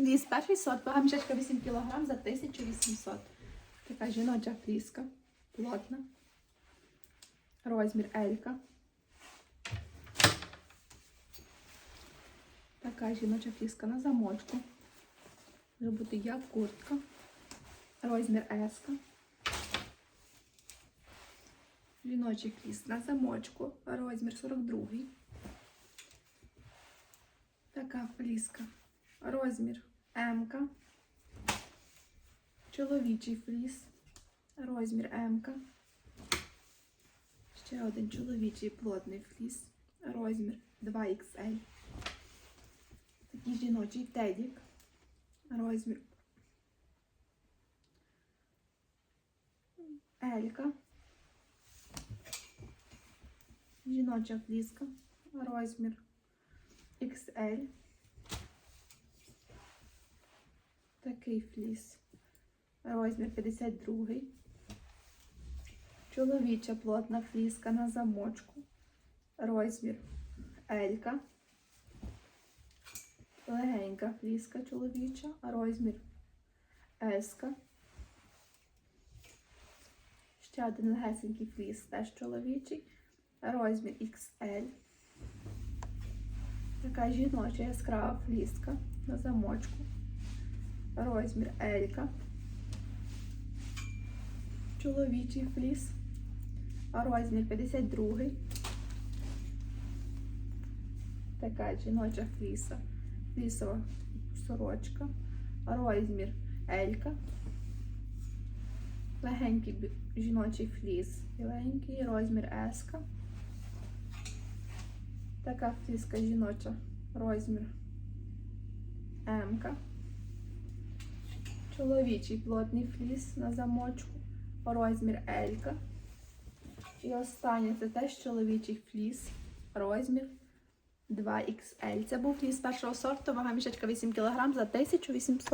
Фліс, перший сорт, вага мішечка 8 кг за 1800. Така жіноча фліска, плотна. Розмір Елька. Така жіноча фліска на замочку. Може бути як куртка. Розмір Еска. Жіночий фліс на замочку. Розмір 42. Така фліска. Розмір М. Чоловічий фліс. Розмір М. Ще один чоловічий плотний фліс. Розмір 2XL. Такий жіночий тедік. Розмір Елька. Жіноча фліска. Розмір XL. Такий фліс. Розмір 52. Чоловіча плотна фліска на замочку. Розмір Елька. Легенька фліска чоловіча. Розмір Еска. Ще один легесенький фліс, теж чоловічий. Розмір XL. Така жіноча яскрава фліска на замочку. Розмір Елька. Чоловічий фліс. Розмір 52. Така жіноча фліса. Флісова сорочка. Розмір Елька. Легенький жіночий фліс. Біленький розмір Еска. Така фліска жіноча. Розмір М. Чоловічий плотний фліс на замочку. Розмір Елька. І останнє це теж чоловічий фліс. Розмір 2XL. Це був фліс першого сорту, вага мішечка 8 кг за 1800.